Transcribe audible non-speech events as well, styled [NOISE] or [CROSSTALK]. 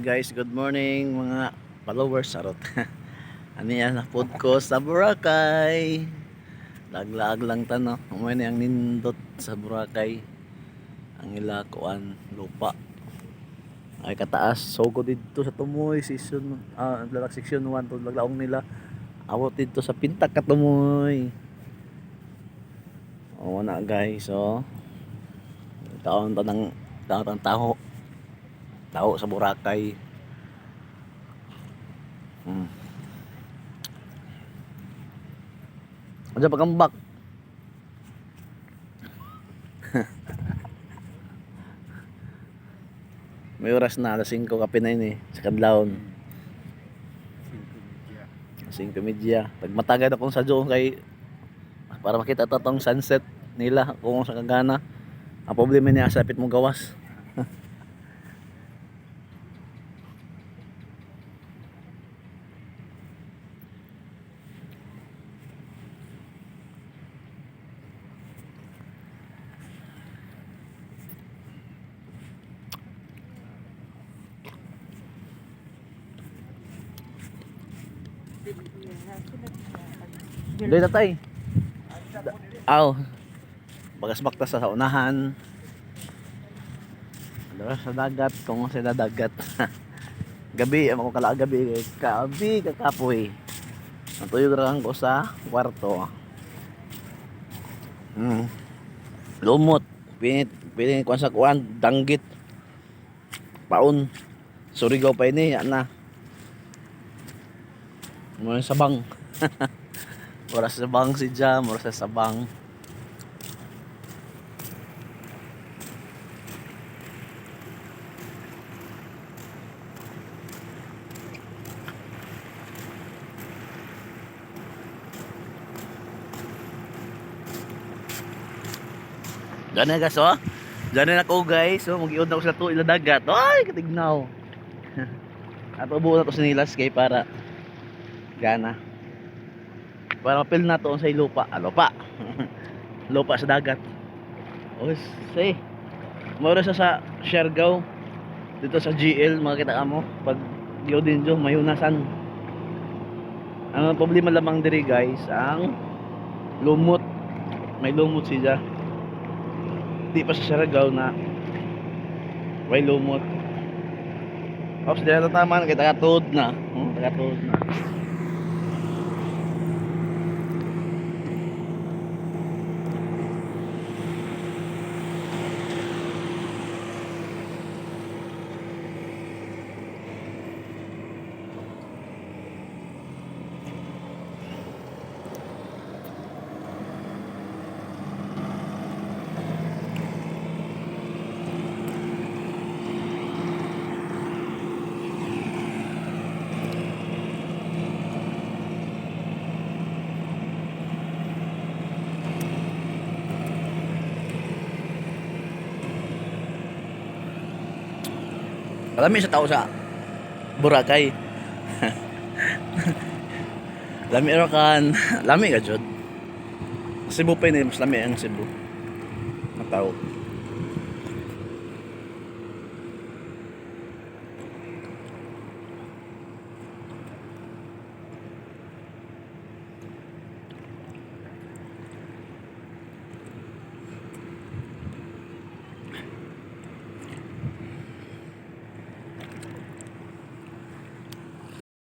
guys, good morning mga followers sarot. [LAUGHS] ano yan na food ko sa Boracay. Laglag lang tano. Umay na yung nindot sa Boracay. Ang ilakuan lupa. Ay kataas sogo dito sa Tumoy season ah lalak section 1 to laglaong nila. Awot dito sa Pintak Katumoy. Oo na guys, oh. Taon to ng taon taho tao sa Boracay. Hmm. Ano pa kambak? [LAUGHS] May oras na, alas 5 kape na yun eh, sa kadlawon. 5 media. Pag matagad akong sa doon kay para makita to tong sunset nila kung sa kagana. Ang problema niya sapit mo gawas. Doy tatay. Aw. Bagas bakta sa unahan. Dara sa dagat kung sa dagat. [LAUGHS] gabi amo ko kala gabi kabi kakapoy. Ang tuyog ra ko sa kwarto. Hmm. Lumot. Pinit pinit kwan sa kwan danggit. Paon. Surigaw pa ini na. Mo sa bang. [LAUGHS] Wala sa bang si Jam, wala sa sabang. Diyan na guys, oh. Diyan na ako guys. So, mag-iod na ako sa to ila dagat. Ay, katignaw. [LAUGHS] Ato buo na to sa nilas kay para gana. Para mapil na to sa lupa. Ah, lupa. [LAUGHS] sa dagat. Oh, say. Moro sa sa Siargao. Dito sa GL, makita ka mo. Pag din jo mayunasan. Ang problema lamang diri guys, ang lumot. May lumot siya. Di pa sa Siargao na may lumot. Ops, di na tama na kay tagatod na. Oh, tagatod na. Lami sa tao sa Boracay. lami ra kan, lami ka jud. Cebu pa ni mas lami ang Cebu. Ang tao.